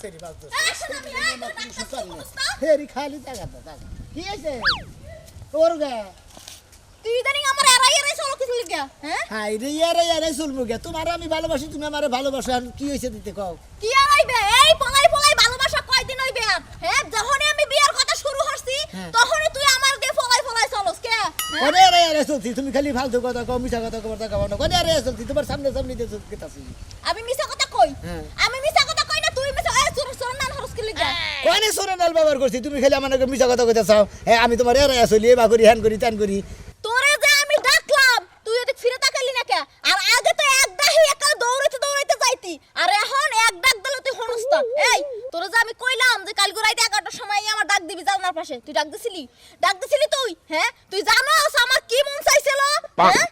সেরি বাস না? ফেরি খালি জায়গা জায়গা। কি আছে ওর গা। তুই ইদানিং আমার এরাই এরাই চলো কিছু হ্যাঁ? হাই রে চলবো গে তোমার আমি ভালোবাসি তুমি আমার ভালোবাসো আর কি হয়েছে দিতে কও? কি আর হইবে? এই পলাই পলাই ভালোবাসা কয়দিন হইবে আর হ্যাঁ? যখনই আমি বিয়ার কথা শুরু করছি হ্যাঁ। তখনই তুই আমার দিয়ে পলাই পলাই চলস কে? হ্যাঁ? কোনে রে ইয়ারে চলছি তুমি খালি ফালতু কথা কও মিছা কথা কথা কও না। কোনে রে চলছি তোমার সামনে সামনে দিয়ে চলছি আমি মিছা কথা কই? হ্যাঁ। আমি মিছা কথা কই না তুই মিছা এই চোর চোর নান হরস কি লিখা কোনে সোরে ব্যবহার করছি তুমি খালি আমার মিছা কথা কইতে চাও। হ্যাঁ আমি তোমার এরে আসলি এবা করি হ্যান করি ত্যান করি তোরে যে আমি ডাকলাম তুই এদিক ফিরে তাকালি না কে আর আগে তো এক দৌড়াইতে দৌড়াইতে যাইতি। আর এখন এক ডাক দিলে তুই হনস এই তোরে যে আমি কইলাম যে কাল রাইতে এগারোটার সময় আমার ডাক দিবি জানার পাশে। তুই ডাক দিছিলি? ডাক দিছিলি তুই? হ্যাঁ তুই জানোস আমার কি মন চাইছিল হ্যাঁ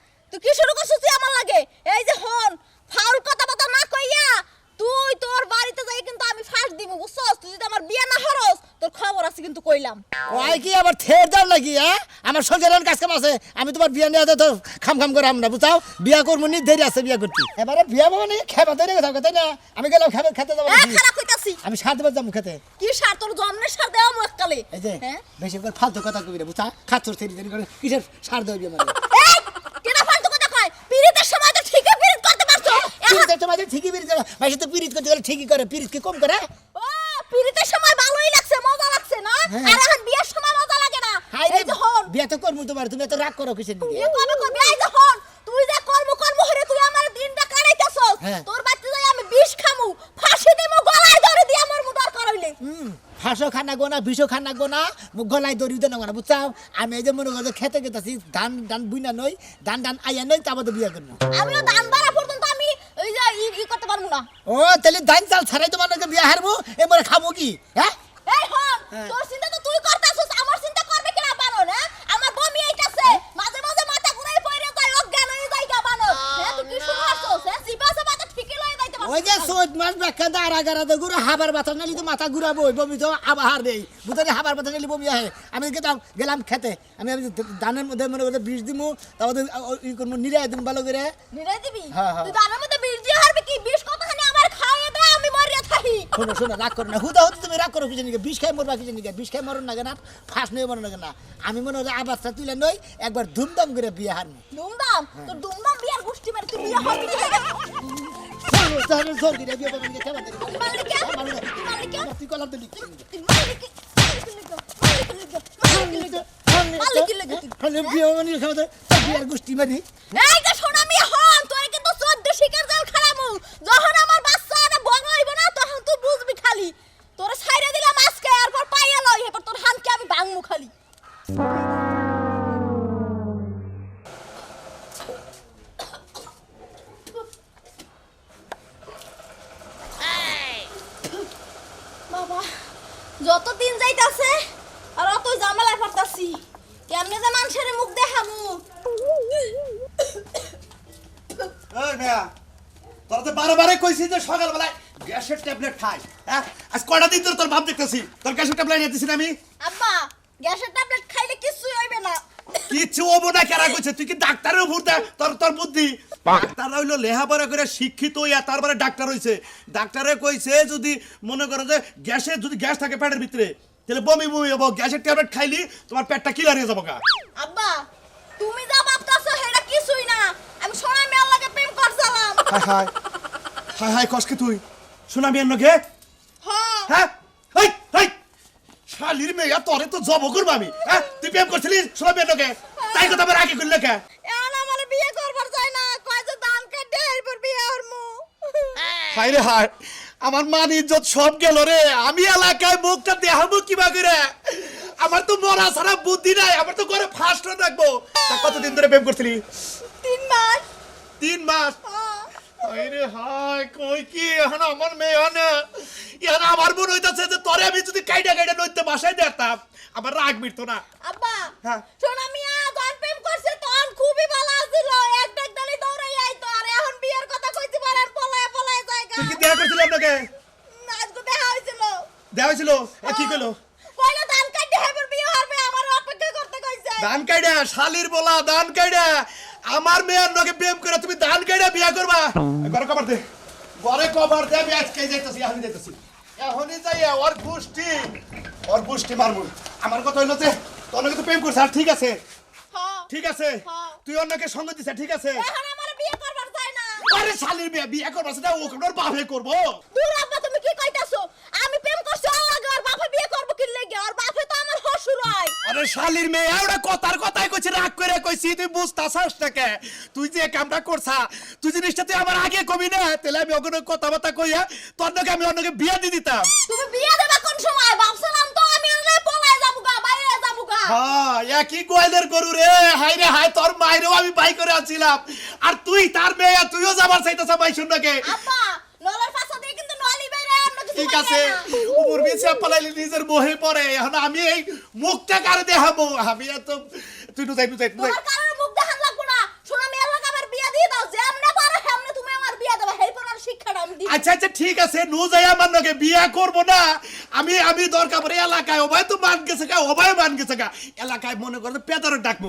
আছে আমি তোমার বিয়া নিয়ে তো খাম খাম করে আমরা বুঝাও? বিয়া করব নি দেরি আছে বিয়া করতে। এবারে বিয়া পাবো নি খেবা দেরি কথা তাই না? আমি গেলাম খেতে খেতে যাব হ্যাঁ আমি সাত বার যাব খেতে। কি সার? তোর জন্মের সার দেওয়া মুখ কালে এই যে হ্যাঁ? বেশি করে ফালতু কথা কবি বুঝা? খাচ্ছর থেরি দেরি করে কিসের সার দেবে বিয়া মানে? এই ফালতু কথা কয়? পিরিতের সময় তো ঠিকই পিরিত করতে পারছ। পিরিতের সময় যে ঠিকই পিরিত মাসে তো পিরিত করতে গেলে ঠিকই করে পিরিত কি কম করে। ও পিরিতের সময় ভালোই লাগছে মজা লাগছে না? হ্যাঁ। আর এখন বিয়ের সময় মজা লাগে হাই রে এই হন। বিয়া তো করব তোমার তুমি এত রাগ করো কিসের দিকে? বিয়ে কবে করবি এই যে হন তুই যে কর্ম কর্ম হরে তুই আমার দিনটা কাটাইতেছস। হ্যাঁ। তোর যাই আমি বিষ খামু ফাঁসি দেবো গলায় ধরে দিয়ে আমার মুদার করাইলে। হুম ফাঁসও খানা গোনা বিষও খানা গোনা মুখ গলায় দড়ি দেন গোনা বুঝছাও? আমি এই যে মনে খেতে গেতেছি ধান ধান বুইনা নই ধান ধান আইয়া নই তারপর বিয়া করব। আমিও দান বাড়া পর্যন্ত আমি যে ই করতে পারব না। ও তাহলে ধান চাল ছাড়াই তোমার বিয়া হারবো? এবারে খাব কি হ্যাঁ? এই হন হ্যাঁ। তোর চিন্তা তো তুই করতাছিস আমার চিন্তা করবে কিনা বানো না আমার বমি আইতাছে মাঝে মাঝে মাথা ঘুরাই পড়ে যায় অজ্ঞান হয়ে যায় গা বানো হ্যাঁ তুই কি শুরু করছস হ্যাঁ সিবাসে মাথা ঠিকই লয়ে যাইতে ওই যে চোদ্দ মাস ব্যাখ্যা দাঁড়া গাড়া তো ঘুরে হাবার বাতা নালি তো মাথা ঘুরাবো বমি তো আবার নেই বুঝতে হাবার বাতা নালি বমি আহে। আমি গেলাম গেলাম খেতে। আমি আমি ধানের মধ্যে মনে করে বিষ দিমু তারপর ই করব নিরাই দিম ভালো করে। নিরাই দিবি? হ্যাঁ, হ্যাঁ। তুই দানের মধ্যে বিষ দিয়ে হারবি কি? বিষ কতখানি আমার খাইয়ে দে আমি মরিয়া থাকি। শোনো শোনো রাগ করো না। হুদা হুদা তুমি রাগ করো কিছু নাকি? বিষ খাই মরবা কিছু নাকি? বিষ খাই মরণ না না ফাঁস নই মরণ না আমি মনে হয় আবাসটা তুলে নই একবার ধুমধাম করে বিয়ে হারবো ধুমধাম? তোর ধুমধাম বিয়ার গোষ্ঠী মেরে তুই বিয়ে হবি? মানে তোর কিন্তু চোদ্দ শিকার জাল খারামু যখন আমার বাচ্চা আরে বড় হইব না তখন তুই খালি তোর ছাইরে দিলাম আজকে এরপর পাইয়া লই এরপর তোর আমি ভাঙমু খালি বাবা যত দিন যাইতাছে আর অতই ঝামেলায় পড়তাছি। কেমনে যে মানুষের মুখ দেখামু? এই মেয়া তোরা তো বারে কইছি যে সকালবেলায় গ্যাসের ট্যাবলেট খাই হ্যাঁ? আজ কয়টা দিন ধরে তোর ভাব দেখতেছি? তোর গ্যাসের ট্যাবলেট নিতেছি না আমি? আব্বা গ্যাসের ট্যাবলেট খাইলে কিছুই হইবে না। কিচ্ছু হব না কেরা কইছে? তুই কি ডাক্তারের উপর তোর তোর বুদ্ধি? ডাক্তার হইল লেহাপড়া করে শিক্ষিত হইয়া তারপরে ডাক্তার হইছে। ডাক্তারে কইছে যদি মনে করো যে গ্যাসে যদি গ্যাস থাকে পেটের ভিতরে তাহলে বমি বমি হব গ্যাসের ট্যাবলেট খাইলি তোমার পেটটা ক্লিয়ার হয়ে যাব গা। আব্বা তুমি যা ভাবতাছো সেটা কিছুই না। আমি সোনা মেয়ের লাগে প্রেম করছিলাম। হাই হাই হাই হাই কসকে তুই? শোনাবি এর নগে হ্যাঁ হ্যাঁ? Hi hi! শালির মেয়া তোরে তো জব করব আমি। হ্যাঁ? তুই প্রেম করছিলি শোনাবি এর নগে তাই কথা আমার আগে করলে কে এখন আমার বিয়ে করবার চাই না কয় যে ধান কাটে এরপর বিয়ে হরমু হাই রে হাই আমার মান ইজ্জত সব গেল রে। আমি এলাকায় মুখটা দেখাবো কিবা করে আমার তো মরা সারা বুদ্ধি নাই আমার তো ঘরে ফার্স্ট রাখব তা কতদিন ধরে প্রেম করছিলি? তিন মাস। তিন মাস? হ্যাঁ। হাই রে হাই কই কি এখন আমার মেয়ে হনে এখন আমার মনে হইতাছে যে তোরে আমি যদি কাইডা কাইডা নইতে বাসায় দেখতাম আমার রাগ মিটতো না। আব্বা হ্যাঁ। সোনা মিয়া যখন প্রেম করছে তখন খুবই ভালো আছিল এক ডাক দালি দৌড়াই আইতো আর এখন বিয়ের কথা কইতে পারে আর পলায় পলায় জায়গা তুই কি দেখা করছিলি আপনাকে? আজকে দেখা হয়েছিল। হয়েছিল? এ কি কইলো? কইলো ধান এবার বিয়ে হবে আমার অপেক্ষা করতে কইছে। ধান কাইডা শালির বলা ধান কাইডা। আমার মেয়ের নকে প্রেম করে তুমি ধান কাইডা বিয়া করবা। ঘরে কবার দে। ঘরে কবার দে আমি আজকে যাইতাছি আমি যাইতাছি। এখনই যাই ওর গোষ্ঠী ওর গোষ্ঠী মারবো আমার কথা হইল যে তোর নাকি তো প্রেম করছে আর ঠিক আছে? হ্যাঁ ঠিক আছে? হ্যাঁ। তুই অন্যকে সঙ্গ দিছে ঠিক আছে? আরে শালির বিয়ে বিয়ে করব সেটা ও ওর বাপে করব। দূর আব্বা তুমি কি কইতাছো? আমি প্রেম করছি ওর আগে ওর বাপে বিয়ে করব কি লেগে? ওর বাপে তো আমার হসুর হয়। আরে শালির মেয়ে ওটা কথার কথাই কইছি রাগ করে কইছি তুই বুঝতাছাস না কে? তুই যে কামটা করছা তুই জিনিসটা তুই আমার আগে কবি না? তাহলে আমি ওখানে কথাবার্তা কইয়া তোর নাকি আমি অন্যকে বিয়ে দিয়ে দিতাম। তুমি বিয়ে দেবা কোন সময় ভাবছিলাম তো আমি ওরে পলায় যাব গা বাইরে যাব গা হ্যাঁ একই গোয়ালের গরু রে। হাই রে হাই তোর মাইরেও আমি বাই করে আছিলাম আর তুই তার মেয়ে তুইও যাবার চাইতেছ ভাই শুননাকে আব্বা নলের পাশা দিয়ে কিন্তু নলি বাইরে অন্য কিছু ঠিক আছে। উপর বিছে পালাইলি নিজের মোহে পড়ে। এখন আমি এই মুখটা কারে দেখাবো? আমি এত তুই তো যাই তুই যাই তোমার কারোর মুখ দেখান লাগবো না শোনো আমি এলাকা আমার বিয়ে দিয়ে দাও যে আমরা পারো হেমনে তুমি আমার বিয়ে দেবা হেই পড়ার শিক্ষাটা আমি দিই আচ্ছা আচ্ছা ঠিক আছে নু যাই আমার নাকি বিয়া করব না। আমি আমি দরকার পড়ে এলাকায় ওবাই তো মান গেছে গা ওবাই মান গেছে গা। এলাকায় মনে করে পেতারে ডাকবো।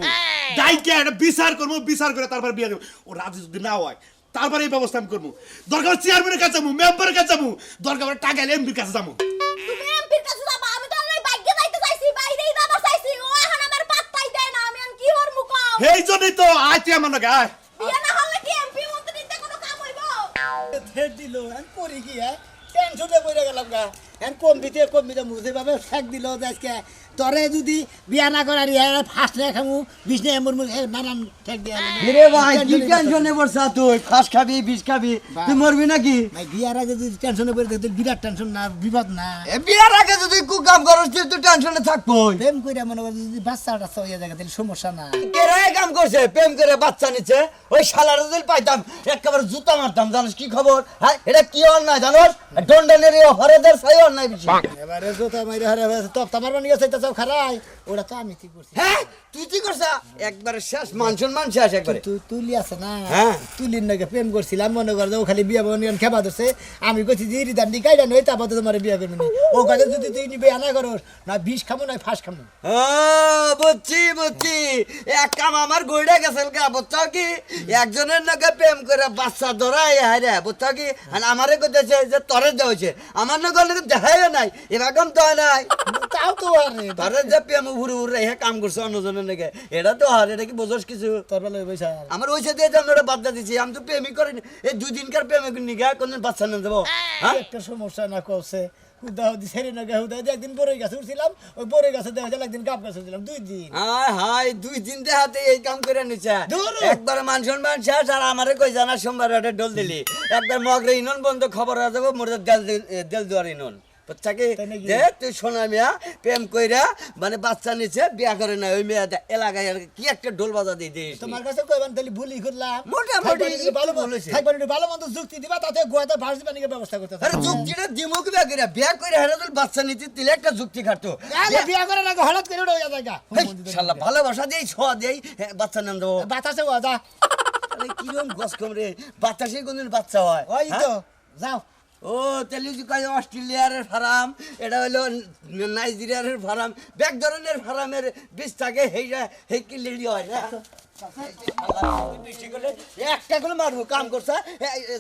ডাইকে একটা বিচার করব বিচার করে তারপর বিয়ে দেবো। ও রাজি যদি না হয় তারপরে এই ব্যবস্থা আমি করব। দরকার চেয়ারম্যানের কাছে যাব মেম্বারের কাছে যাব। দরকার পড়ে টাকা এমপির কাছে এই জন্যই তো আয় তুই আমার নাকি ফের দিল আমি করি কি হ্যাঁ টেনশনে পড়ে গেলাম গা এখন কমবিতে কমবিতে মুছে ভাবে ফেক দিল আজকে। তরে যদি বিয়া না করার ইয়া ফার্স্ট না খামু এমন নানান ঠেক দিয়া রে ভাই কি টেনশনে পড়ছা তুই ফাঁস খাবি বিষ খাবি তুই মরবি নাকি? ভাই বিয়ার আগে যদি টেনশনে পড়ে থাকতে বিরাট টেনশন না বিপদ না। এ বিয়ার আগে যদি কু কাম করস তুই তো টেনশনে প্রেম করে মনে করো যদি বাচ্চা টাচ্চা হইয়া যায় তাহলে সমস্যা না কেরা কাম করছে? প্রেম করে বাচ্চা নিচ্ছে ওই শালার যদি পাইতাম একেবারে জুতা মারতাম জানিস কি খবর? হ্যাঁ এটা কি অন্যায় জানোস? দণ্ডনের হরেদের সাই অন্যায় বেশি। এবারে জোতা মাইরে হারে তপ তামার চাইতে খারাই ওটা তো আমি ঠিক করছি। হ্যাঁ তুই কি করছা? একবারে শেষ মান শেষ একবারে। তুই তুলি আছে না? হ্যাঁ। তুলির নাকি প্রেম করছিলাম মনে কর ও খালি বিয়া খেবা ধরছে। আমি কইছি যে রিদান দি কাইডা নই তারপর তোমার বিয়া করবি নি। ও কাজে যদি তুই নি বিয়া না করস না বিষ খামো না ফাঁস খামো। ও, বুঝছি বুঝছি। এক কাম আমার গইড়া গেছিল গা বুঝছ কি? একজনের নাকি প্রেম করে বাচ্চা ধরাই হারে বুঝছ কি? আর আমারে কইতেছে যে তরে দেওয়াছে আমার নাকি দেখাই নাই এরকম তো নাই। তাও তো আরে তরে যে প্রেম ঘুরে ঘুরে কাম করছে অন্যজনের নাকি এটা তো হার এটা কি বোঝস কিছু? তোর বেলা বৈশা আমার ওইসে দিয়ে আমি ওটা বাদ দিছি আমি তো প্রেমই করিনি এই দুই দিনকার প্রেমে নিগা কোনদিন বাচ্চা যাব? হ্যাঁ? একটা সমস্যা না কছে ছেড়ে না একদিন বড়ই গাছে উঠছিলাম ওই বড়ই গাছে দেখা যায় একদিন গাব গাছে উঠছিলাম দুই দিন। হাই হাই দুই দিন দেহাতে এই কাম করে নিছে। একবার মান সম্মান শেষ আর আমারে কই জানা সোমবার রাতে ডল দিলি। একবার মগরে ইনন বন্ধ খবর হয়ে যাব মোর দেল দেল দুয়ার ইনন। তাই যে তুই সোনা মিয়া প্রেম কইরা মানে বাচ্চা নিছে বিয়া করে না ওই মেয়ে এলাকায় কি একটা ঢোল বাজা দিয়ে দিস তোমার কাছে কইবান তাহলে ভুলই করলাম। মোটামুটি ভালো হয়েছে। থাকবানি ভালো মন্দ যুক্তি দিবা তাতে গোয়াতে ভাস দিবা নিকে ব্যবস্থা করতে আরে যুক্তিটা বিয়া করে বিয়া করে হারা বাচ্চা নিতে তিলে একটা যুক্তি খাটতো। বিয়া করে না হঠাৎ করে উড়ে জায়গা শালা ভালোবাসা দেই ছোঁয়া দেই হ্যাঁ, বাচ্চা নাম দেবো। বাতাসে ওয়া যা। কিরম গস কম রে বাতাসে কোনদিন বাচ্চা হয় ওই হ্যাঁ? তো যাও। ও তাহলে কয় অস্ট্রেলিয়ার ফার্ম এটা হলো নাইজেরিয়ার ফার্ম ব্যাক ধরনের ফার্মের বীজ থাকে সেইটা সেই কি লেডি হয় না? একটা করে মারবো কাম করছা এই, এই,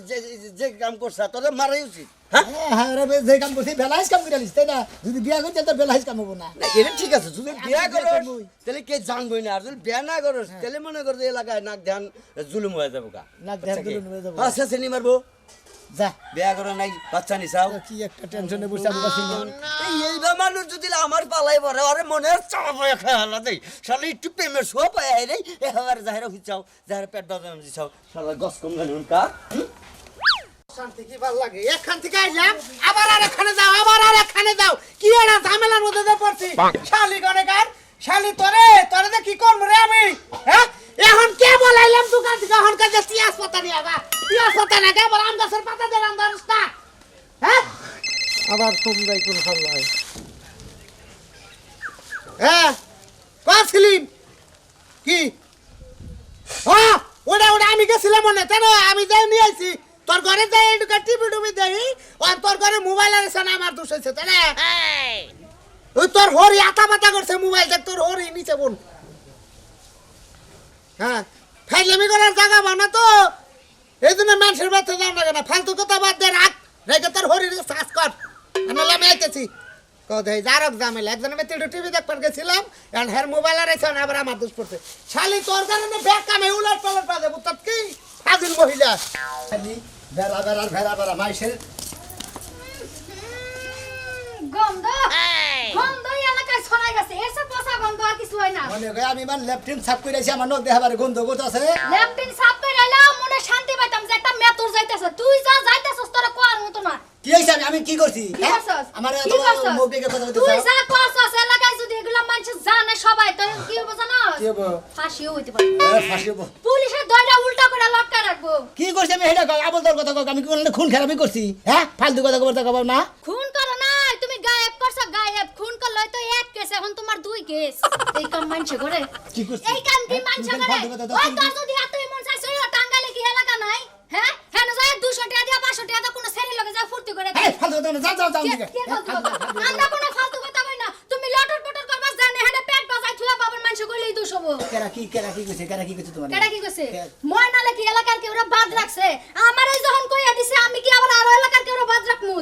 যে- কাম করছা তোদের মারাই উচিত হ্যাঁ? হ্যাঁ, হ্যাঁ যে কাম করছি বেলাইস কাম করে তাই না? যদি বিয়া করি তাহলে তো কাম হব না। এটা ঠিক আছে যদি বিয়া করো তাহলে কে জানবই না আর যদি বিয়া না করো তাহলে মনে করো যে এলাকায় নাক ধ্যান জুলুম হয়ে যাব গা। নাক ধ্যান জুলুম হয়ে যাব। আচ্ছা শ্রেণি মারবো। যা। বিয়া করো নাই বাচ্চা নিছাও। কি একটা টেনশনে বসে আমি বাসি না। এই এইবার মানুষ যদি আমার পালাই পরে আরে মনের চাপ হয়ে খেলা দেই। শালা একটু প্রেমের শোয়া পায় রে এবার যাহেরা হুইচাও যাহেরা পেট বাজানো দিছাও। শালা গস কম গানুন কা শান্তি কি ভালো লাগে? এখান থেকে আইলাম আবার আর এখানে যাও আবার আর এখানে যাও। কি এরা ঝামেলার মধ্যে পড়ছি? শালি গনেকার শালি তোরে তোরে কি করব রে আমি? হ্যাঁ? এখন কে বলাইলাম দোকান থেকে? এখন কাজে তিয়াস পাতা নিয়ে আবা তিয়াস পাতা না আবার আম গাছের পাতা দিয়ে রাম দাস না হ্যাঁ? আবার কোন যাই কোন ভালো হয়? কাসলিম কি? হ্যাঁ ওটা ওটা আমি গেছিলাম মনে তাই আমি যাই নিয়ে আইছি। তোর ঘরে যাই একটু টিভি টুবি দেই। আর তোর ঘরে মোবাইল আছে না আমার দোষ হয়েছে তাই না? ওই তোর হরি আতা পাতা করছে মোবাইল দেখ তোর হরি নিচে বোন। হ্যাঁ ফাইলামি করার জায়গা বানা তো। এই জন্য মানুষের বাচ্চা যাও না। কেন ফালতু কথা বাদ দে রাখ। রেখে তোর হরি শ্বাস কর। আমার আইতেছি। কোথায় জারক জামেলা একজনের মেতে একটু টিভি দেখবার গেছিলাম এখন হের মোবাইল আর এসে আবার আমার দোষ পড়ছে। শালি তোর কারণে ব্যাগ কামে উলট পালট পাবে বুঝত কি? ফাজিল মহিলা। খালি বেড়া বেড়া ভেড়া বেড়া মাইসের। গন্ধ! গন্ধ এলাকায় ছড়াই গেছে। এসে পচা গন্ধ আর কিছু হয় না মনে করে আমি মানে লেফটিন সাফ করে আছি আমার নখ দেখাবার গন্ধ করতেছে। লেফটিন সাফ করে এলাম মনে শান্তি পাইতাম যে একটা মেতুর যাইতেছে। তুই যা যাইতেছস তোরা কোয়ার মতো না। কি হয়েছে আমি আমি কি করছি? হ্যাঁ? আমার তোমার মুখ দেখে কথা বলতে তুই? যা করছস এলাকায় যদি এগুলা মানুষ জানে সবাই তো কি হবে জানাস? কি হব? ফাঁসিও হইতে পারে। এ, ফাঁসি হব। পুলিশের দয়টা উল্টা করে লটকা রাখব। কি করছি আমি? হেটা কও আবল তোর কথা কও আমি কি করলে খুন খারাপি করছি? হ্যাঁ? ফালতু কথা বলতে কব না? খুন করো নাই তুমি গায়েব করছ গায়েব খুন করলে তো এক কেস এখন তোমার দুই কেস এই কাম মানছে করে কি করছি? এই কাম কি হ্যাঁ? মানছে করে ওই তোর যদি এতই মন চাইছে ওই টাঙ্গালে কি এলাকা নাই? হ্যাঁ? হ্যাঁ না যায় 200 টাকা দিয়া 500 টাকা কোনো ছেলে লগে যা ফুর্তি করে এই ফালতু কথা না, যাও যাও যাও কে কথা? আমরা কোনো ফালতু কথা কই না। তুমি লটর পটর করবাস জানে হেডে পেট বাজাই থুয়া বাবার মানুষ কইলেই দোষ হব কেরা কি কেরা কি কইছে কেরা কি কইছে তোমার? কেডা কি কইছে? কে- ময়নালে কি এলাকার কেউ বাদ রাখছে? আমারে যখন কইয়া দিছে আমি কি আবার আরও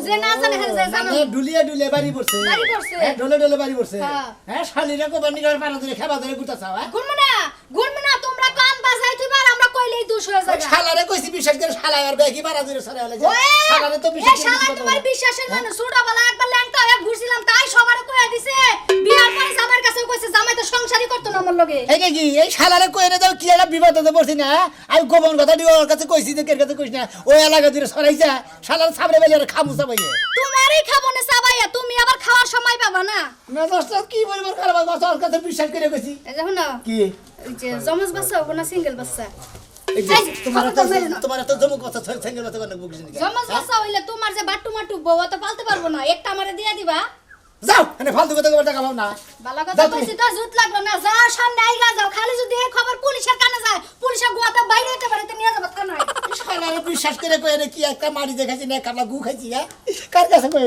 যে না জানে যে জানো ডুলিয়ে ডুলিয়ে বাড়ি পড়ছে বাড়ি পড়ছে। হ্যাঁ ডলে ডলে বাড়ি পড়ছে হ্যাঁ। হ্যাঁ শালিরা কো বানি করে পারা ধরে খাবা ধরে গুতা চাও হ্যাঁ ঘুরমু না ঘুরমু না তোমরা কান বাজাই তুইবা আর আমরা কইলেই দোষ হয়ে ওই যাবে শালারে কইছি বিশ্বাস করে শালা আর বেকি পারা ধরে সরে হলে যে ওই, শালারে তো বিশ্বাস শালা তোমার। বিশ্বাসের জন্য ছোটবেলা একবার ল্যাংটা হয়ে ঘুরছিলাম তাই সবার কইয়া দিছে। বিয়ার পরে জামাইয়ের কাছে কইছে জামাই তো সংসারই করতো না আমার লগে। এই কি এই শালারে কই এনে দাও কি একটা বিপদে পড়ছি না? আমি গোপন কথা দিয়ে ওর কাছে কইছি যে কের কাছে কইছি না। ওই এলাকা দিয়ে সরাইছা শালার সামনে বেলে আর খামুসা ভাইয়ে তোমারই খাব না সাবাইয়া তুমি আবার খাওয়ার সময় পাবা না? না মেজাজটা কি বলব কথা ওর কাছে বিশ্বাস করে এই দেখো না কি? যে জমজ বাচ্চা হব না সিঙ্গেল বাচ্চা। তোমার তো তো মেলে না। তোমার তো জমুক কথা সেঙ্গেল কথা কথা বুঝিস না জমজ হইলে তোমার যে বাট্টু মাট্টু বউ তো পালতে পারব না। একটা আমারে দিয়া দিবা। যাও এনে ফালতু কথা কথা কামাও না। বালা কথা কইছি তো জুত লাগল না। যা সামনে আইগা যাও। খালি যদি এই খবর পুলিশের কানে যায় পুলিশের গোয়াটা বাইরে হতে পারে তো নিয়ে যাব শালারে বিশ্বাস করে কই এনে কি একটা মারি দেখাইছি না কাপলা গু খাইছি হ্যাঁ? কার কাছে কই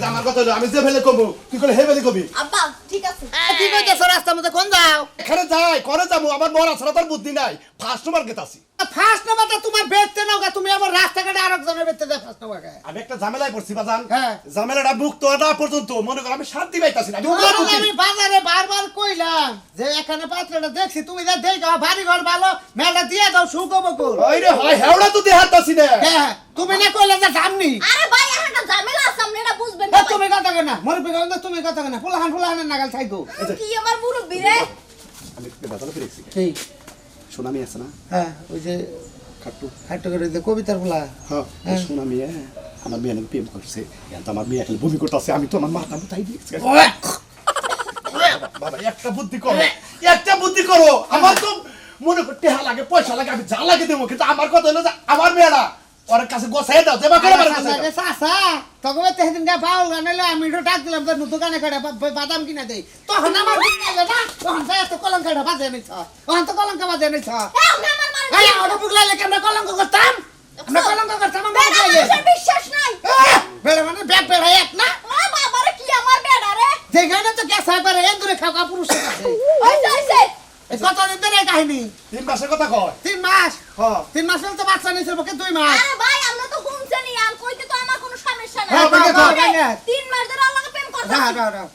যে আমার কথা হলো, আমি যে ফেলে কমু তুই করে হে ফেলে কবি। আব্বা ঠিক আছে। কি কইতেছ রাস্তার মধ্যে? কোন যাও? এখানে যাই করে যাব আমার মরা ছাড়া তার বুদ্ধি নাই। ফার্স্ট নম্বর গেতাছি ফার্স্ট নাম্বারটা তোমার বেচতে নাও গা, তুমি আবার রাস্তাঘাটে আরেকজনের বেচতে দাও ফার্স্ট নাম্বার আমি একটা ঝামেলায় পড়ছি বাজান। হ্যাঁ। ঝামেলাটা মুক্ত না পর্যন্ত মনে করো আমি শান্তি পাইতাছি না আমি বাজারে বারবার কইলাম যে এখানে পাত্রটা দেখছি তুমি যা দেখো বাড়ি ঘর ভালো মেলা দিয়ে দাও সুকো বকুল ওই রে হয় হেওড়া তো দেহাতাছি না। হ্যাঁ তুমি না কইলে যে দামনি আরে ভাই এখন একটা ঝামেলা আছে বুঝবেন না তুমি কথা কেন মরবি কেন তুমি কথা কেন ফুলাহান ফুলাহানের নাগাল থাইকো কি আমার মুরব্বি রে? আমি বাজারে ফিরেছি ঠিক সোনামি আছে না? হ্যাঁ ওই যে খাট্টু। হাইটো করে যে কবিতার ফুলা হ্যাঁ হ্যাঁ। হ্যাঁ। আমার মেয়ে নাকি প্রেম করছে। তো আমার মেয়ে এখন বমি করতেছে আমি তো আমার মাথা মুতাই দিয়েছি বাবা একটা বুদ্ধি করো। একটা বুদ্ধি করো। আমার তো মনে করতে লাগে পয়সা লাগে আমি যা লাগে দেবো কিন্তু আমার কথা হলো যে আমার মেয়েরা ওর কাছে গোছাই দাও দেবা করে আমার গোছাই দাও। চাষা তখন তেদিন গা পাউল গানাইলে আমি তো ডাক দিলাম তোর দোকানে করে বাদাম কিনা দেই। তখন আমার বুঝতে হবে না তখন তো এত কলঙ্ক বাজে নিছ তখন তো কলঙ্ক বাজে নিছ। এই, আমার ওটা বুগলাইলে কেন কলঙ্ক করতাম? আমরা কলঙ্ক করতাম আমরা বিশ্বাস নাই। বেড়া মানে ব্যাগ বেড়া এক না? ও বাবারে কি আমার বেড়া রে? যেখানে তো গ্যাস হয় পারে এন খাওয়া পুরুষের কাছে। ওই যাইছে কতদিন ধরে এই কাহিনী? তিন মাসের কথা কয়। তিন মাস? হ্যাঁ তিন মাস তো বাচ্চা নিয়েছিল পক্ষে দুই মাস। আরে ভাই আমরা তো শুনছেনি আর কইতে তো আমার কোনো সমস্যা নাই। হ্যাঁ, ভেঙে দাও, তিন মাস ধরে আল্লাহকে প্রেম রাহ করতেছি রাহ রাহ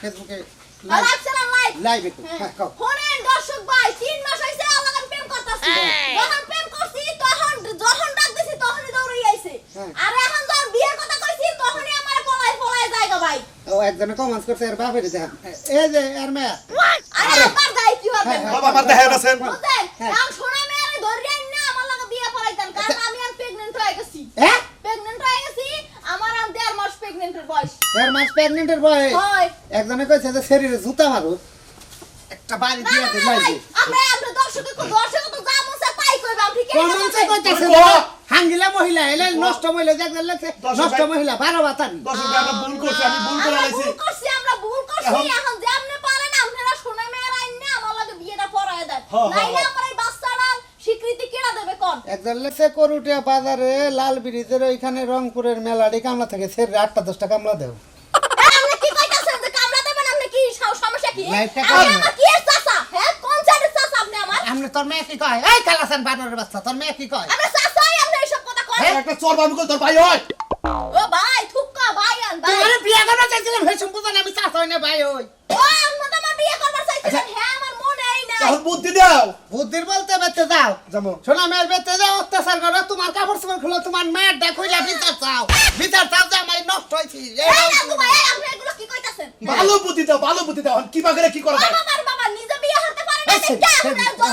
ফেসবুকে লাইভ চ্যানেল লাইভ লাইভ একটু হ্যাঁ দর্শক ভাই তিন মাস হইছে আল্লাহকে প্রেম করতেছি। যখন প্রেম করছি তখন যখন ডাক দিছি তখনই দৌড়ে আইছে। হ্যাঁ। আর এখন যখন বিয়ের কথা কইছি তখনই আমার পলাই পলাই জায়গা ভাই ও একজনে করছে এর বাপের দেখা এই যে এর মেয়ে। আরে আমার গায়ে কি হবে? হ্যাঁ, বাবা আমার দেখা আছেন বুঝছেন? হ্যাঁ। শোনা মেয়ে ধরে না আমার লগে বিয়ে পড়াইতেন কারণ আমি আর প্রেগন্যান্ট হয়ে গেছি। হ্যাঁ? প্রেগন্যান্ট হয়ে গেছি আমার আর দেড় মাস প্রেগন্যান্টের বয়স। দেড় মাস প্রেগনেন্টের বয়স? একজনে কইছে যে শরীরে জুতা মারো একটা বাড়ি দিয়ে না, দে না, আমরা আমরা দর্শকে দর্শকে তো যা মন চায় তাই কইবা আপনি কেন কমেন্টে কইতাছে বলো। হাঙ্গিলা মহিলা এলে নষ্ট মহিলা দেখলে লেখছে নষ্ট মহিলা বারো আমরা ভুল করছি আমি ভুল করে লাইছি করছি আমরা ভুল করছি এখন- যে আপনি পারেন আপনারা শোনা মেয়েরা আইনে আমার লগে বিয়েটা পড়ায় দেন। হ্যাঁ, হ্যাঁ, নাইলে হ্যাঁ। আমার এই বাচ্চাটার স্বীকৃতি কেনা দেবে কোন? একজন লেখছে করুটিয়া বাজারে লাল ব্রিজের ওইখানে রংপুরের মেলাডি কামলা থেকে সেরে আটটা দশটা কামলা দেও। আপনি কি কইতাছেন যে কামড়া দেবেন? আপনি কি সমস্যা কি? আমার কি চাচা? হ্যাঁ কোন চাচা আপনি আমার? আপনি তোর মেয়ে কি কয়? এই কালাসান বানরের বাচ্চা তোর মেয়ে কি কয় আমরা চাচাই আপনি এইসব কথা কন একটা চর বাবু তোর ভাই হয় ও ভাই থুক্কা ভাই আন ভাই। তোমার বিয়ে করবার চাইছিলাম হেসম বুঝান আমি চাষ হয় না ভাই ওই। ও আমরা তো আমার বিয়ে করবার চাইছিলেন? হ্যাঁ আমার মনেই নাই। এখন বুদ্ধি দাও। বুদ্ধির বলতে বেঁচে যাও যাব শোনা মেয়ের বেঁচে যাও অত্যাচার করো তোমার কাপড় চোপড় খুলো তোমার মেয়ের ডাকুইলা বিচার চাও। বিচার চাও যে আমার নষ্ট হয়েছি এই না ভাই আপনি এগুলো কি কইতাছেন? ভালো বুদ্ধি দাও ভালো বুদ্ধি দাও কি বাগরে কি করা যায়? বাবার বাবা নিজে বিয়ে হতে পারে না দেখে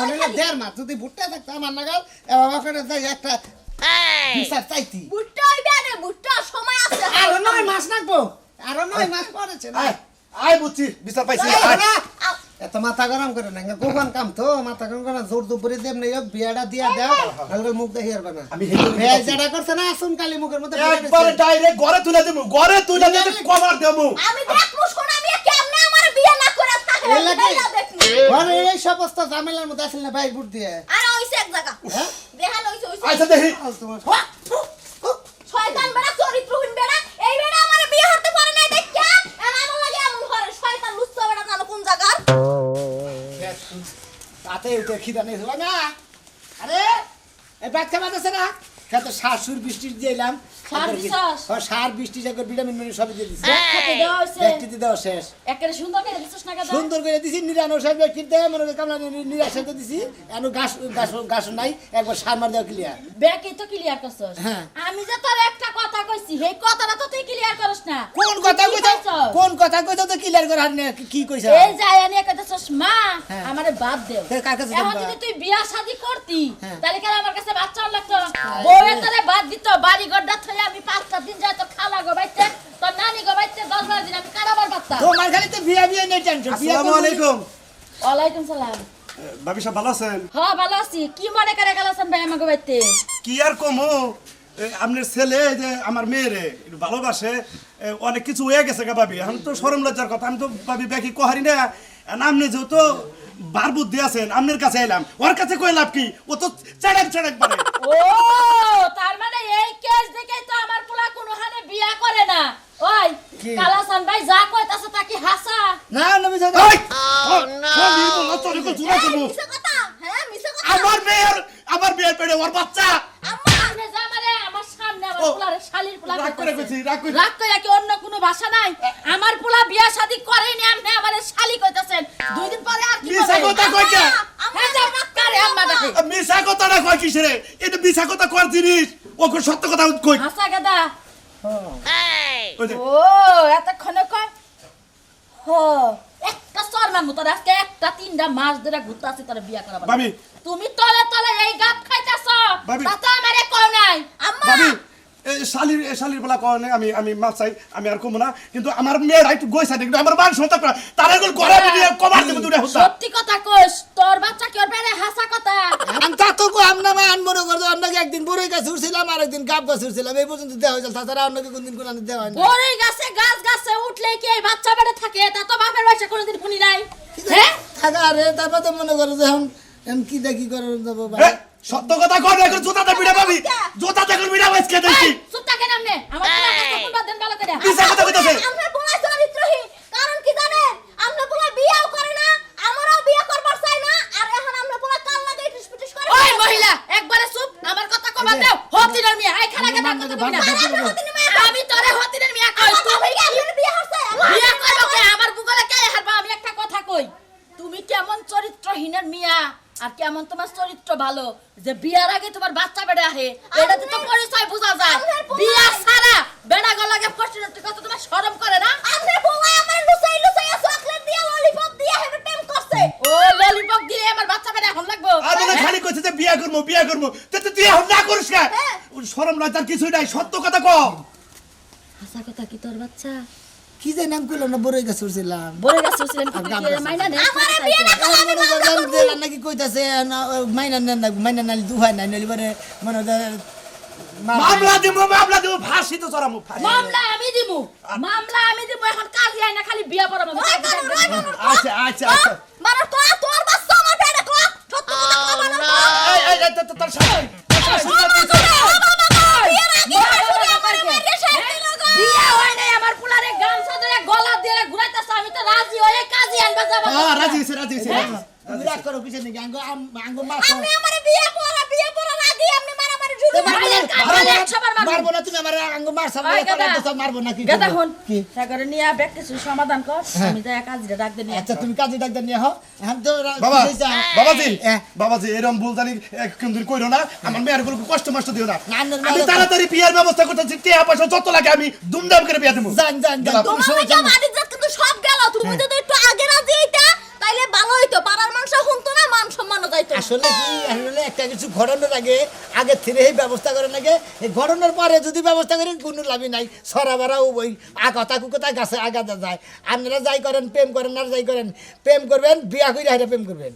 আমরা দেড় মাস যদি ভুট্টা থাকতো আমার নাগাল এবার করে একটা বিচার চাইতি বুট্টা হইবে না বুট্টা সময় আছে আরও নয় মাস লাগবো আরও নয় মাস পরেছে না? আয় আয় বুঝছি বিচার পাইছি। এই আয়। না, এত মাথা গরম করে না গোপন কাম তো মাথা গরম করে না, জোর দুপুরে দেব না বিয়াটা দিয়া দাও নাহলে মুখ দেখি আর না আমি ভেজ যেটা করছে না আসুন কালি মুখের মধ্যে ঢুকে একবারে ডাইরেক্ট ঘরে তুলে দেবো ঘরে তুলে দিতে কভার দেবো। আমি শোনা কেমনে আমার বিয়ে না করে থাকে এই লাগে। এই না দেখমু ঘরে এই সমস্ত ঝামেলার মধ্যে আসলে না ভাই বুট দিয়ে। আর ওইছে এক জায়গা। দেখান ওইছে ওইছে আচ্ছা দেখি। আজ তোমার শয়তান বেড়া চরিত্রহীন বেড়া। এই বেড়া আমার বিয়ে হতে পারে না দেখা আর আমার লাগে এমন করে শয়তান লুচ্চা বেড়া জানো কোন জায়গার? তাতে উঠে খিদা নেই না? আরে এই বাচ্চা বাজাছে না? খেতে শাশুর বৃষ্টি দিলাম। সার সার বৃষ্টি যখন ভিটামিন মিনি সবই দিয়ে দিছি। ব্যক্তিতে দেওয়া শেষ। একেবারে সুন্দর করে দিছিস না গাদা সুন্দর করে দিছি নিরানো সব ব্যক্তির দেয় মনে করে কামলা নিরাশা তো দিছি। এনো গাছ গাছ গাছ নাই একবার সার মার দেওয়া ক্লিয়ার ব্যাকই তো ক্লিয়ার করছস। হ্যাঁ। আমি যে তোর একটা কথা কইছি সেই কথাটা তো তুই ক্লিয়ার করস না। কোন কথা কইছো কইছস? কোন কথা কইছো তো ক্লিয়ার করে হার কি কইছো এই যায় নিয়ে কইতেছস মা হ্যাঁ। আমারে বাদ দেও। কার কাছে এখন যদি তুই বিয়া শাদি করতি হ্যাঁ। তাহলে কেন আমার কাছে বাচ্চা লাগতো তোরে বাদ দিত বাড়ি গড্ডা থইয়া আমি পাঁচটা দিন যাই তো খালা গো বাইতে তোর নানি গো বাইতে দশ বারো দিন আমি কারাবার পারতাম তোমার খালি তো বিয়া বিয়া নেই টেনশন আসসালামু আলাইকুম। ওয়ালাইকুম সালাম। ভাবি সাহেব ভালো আছেন? হ্যাঁ ভালো আছি। কি মনে করে গেলাছেন ভাই আমাকে বাইতে কি আর কমো? আপনার ছেলে যে আমার মেয়েরে ভালোবাসে অনেক কিছু হয়ে গেছে গা ভাবি। এখন তো সরম লজ্জার কথা। আমি তো ভাবি ব্যাকি কহারি না আপনি যেহেতু বার বুদ্ধি আছেন আপনার কাছে এলাম ওর কাছে কই লাভ কি? ও তো চেড়াক চেড়াক পারে ও তার মানে এই কেস দেখেই তো আমার পোলা কোনো হানে বিয়া করে না। ওই? কালাসান ভাই যা কইতাছে তা কি হাসা? না নবী এই! ও, ও, নির্মল, ও তোর এগুলো জুড়া এই, দেবো। মিছে কথা। হ্যাঁ মিছে কথা। আমার মেয়ের আমার মেয়ের পেটে ওর বাচ্চা যা মানে আমার সামনে আমার ও, পোলারে শালির পোলা রাগ করে কইছি, রাগ করে- রাগ কইরা কি অন্য কোনো ভাষা নাই? আমার পোলা বিয়া শাদি করেনি আপনি আমারে শালি কইতাছেন। দুই দিন পরে আর কি মিছা কথা কই হ্যাঁ যা মাক্কারে আম্মা ডাকে মিশা কথাটা কয় কিসের এটা মিশা কথা কর জিনিস। ও সত্য কথা কই। হাসা গাদা। ও এতক্ষণে কয় হো একটা শর্মার মতো আজকে একটা তিনটা মাস ধরে ঘুরতাছি তোর বিয়া করাবার। তুমি তলে তলে এই গাপ খাইতাছ। ভাবি। তা তো আমারে কও নাই। আম্মা! শালির এ, শালির বলা কয় আমি আমি মাছ চাই আমি আর কমো না। কিন্তু আমার মেয়ের একটু গইসা দেখবে আমার মান সন্তান তার এগুলো করে আমি দিয়ে কমার দেবো দুটা হত্যা সত্যি কথা কইস তোর বাচ্চা কি ওর বেড়ে হাসা কথা? আমি তা তো আমরা মা মনে করতো আপনাকে একদিন বড়ই গাছ উঠছিলাম আর একদিন গাব গাছ উঠছিলাম এই পর্যন্ত দেওয়া হয়েছিল তাছাড়া অন্যকে কোনদিন কোনো দেওয়া হয় না বড়ই গাছে গাছ গাছে উঠলে কি এই বাচ্চা বেড়ে থাকে? তা তো বাপের বাচ্চা কোনোদিন শুনি নাই। হ্যাঁ? থাকা আরে তারপর তো মনে করো যে এখন এখন কি দেখি করে যাব সত্য কথা না এখন জোতাতে পিঠা পাবি। জোতাতে এখন পিঠা বাইস খেয়ে দেখি চুপ থাকেন আপনি? আমার কাছে কোন বাদ দেন ভালো করে। মিছা কথা কইতাছে আমরা পোলা চরিত্রহীন। কারণ কি জানেন? আমরা পোলা বিয়াও করে না আমরাও বিয়া করবার চাই না আর এখন আমরা পোলা কাল লাগে ইটিস পিটিস করে। ওই মহিলা একবারে চুপ। আমার কথা কবা দাও। হতিনের মিয়া। এই খানা কথা কবি না। আমি তোরে হতিনের মিয়া কই? তুমি কি বিয়া হচ্ছে বিয়া করব কে আমার বুকলে কে হারবা? আমি একটা কথা কই। তুমি কেমন চরিত্রহীনের মিয়া? আর কেমন তোমার চরিত্র ভালো? যে বিয়ার আগে তোমার বাচ্চা বেড়ে আহে এটাতে তো পরিচয় বোঝা যায়। বিয়া সারা বেড়া গলাকে ফসিলে কত তোমার শরম করে না? আপনার বউয়া আমার লুচাই লুচাই চকলেট দিয়ে ললিপপ দিয়ে হেবে প্রেম করছে। ও ললিপপ দিয়ে আমার বাচ্চা বেড়ে এখন লাগবো? আর মনে খালি কইছে যে বিয়া করব বিয়া করব। তে তো তুই এখন না করিস কে হ্যাঁ। শরম লজ্জার কিছুই নাই সত্য কথা ক হাসা কথা কি তোর বাচ্চা? কি যে নাম করলাম না বড়ই গাছ উঠছিলাম বড় গাছ। মাইনা নাকি কইতাছে না, মাইনা নেন না মাইনা নালি দুহাই নাই নালি পরে মনে মামলা দিব মামলা দিব ফাঁসি তো চড়ামু মামলা আমি দিমু মামলা আমি দিমু এখন কাজে আই না খালি বিয়া পড়াবো আচ্ছা আচ্ছা আচ্ছা। মানে তো তোর বাচ্চা আমার পেটে তো তো- তো- তোর তোর গলা দিয়ে ঘুরাইতাছ আমি তো রাজি হয়ে কাজী আনবা যাব হ্যাঁ রাজি হইছে রাজি হইছে রাজি হইছে। তুমি রাগ করো কিসের নাকি আঙ্গো আম- আঙ্গো মা আপনি আমারে বিয়ে পড়া বিয়ে পড়ার আগে আপনি মারামারি শুরু মারবো ভাইয়ের না, কাজ মারবো না, মারবো। না তুমি আমার আঙ্গ মারছো ভাই, গাদা। মারবো না কি গাদা হন কি টাকারে নিয়ে ব্যাগ কিছু সমাধান কর আমি কাজটা ডাক আচ্ছা তুমি কাজে হও এখন তো বাবা বাবাজি। বাবাজি এরকম ভুল জানি কিন্তু কইরো না আমার মেয়েরগুলো কষ্ট মষ্ট দিও না না, না, না, আমি তাড়াতাড়ি বিয়ার ব্যবস্থা করতেছি টিয়া পয়সা যত লাগে আমি দুমদাম করে বিয়া দেবো। তোমার। বাড়ির জাত কিন্তু সব গেল তুমি যদি একটু আগে রাজি হইতা তাইলে ভালো হইতো, পাড়ার মানুষ শুনতো না মান সম্মান যাইতো আসলে কি, আসলে একটা কিছু ঘটনার আগে আগে থেকে ব্যবস্থা আগে। এই ঘটনার পরে যদি ব্যবস্থা করেন, কোনো লাভই নাই। সরা বাড়াও ওই আকতা কুকতা গাছে আগাতে যায়। আপনারা যাই করেন, প্রেম করেন, আর যাই করেন, প্রেম করবেন, বিয়া করে হাইরা প্রেম করবেন।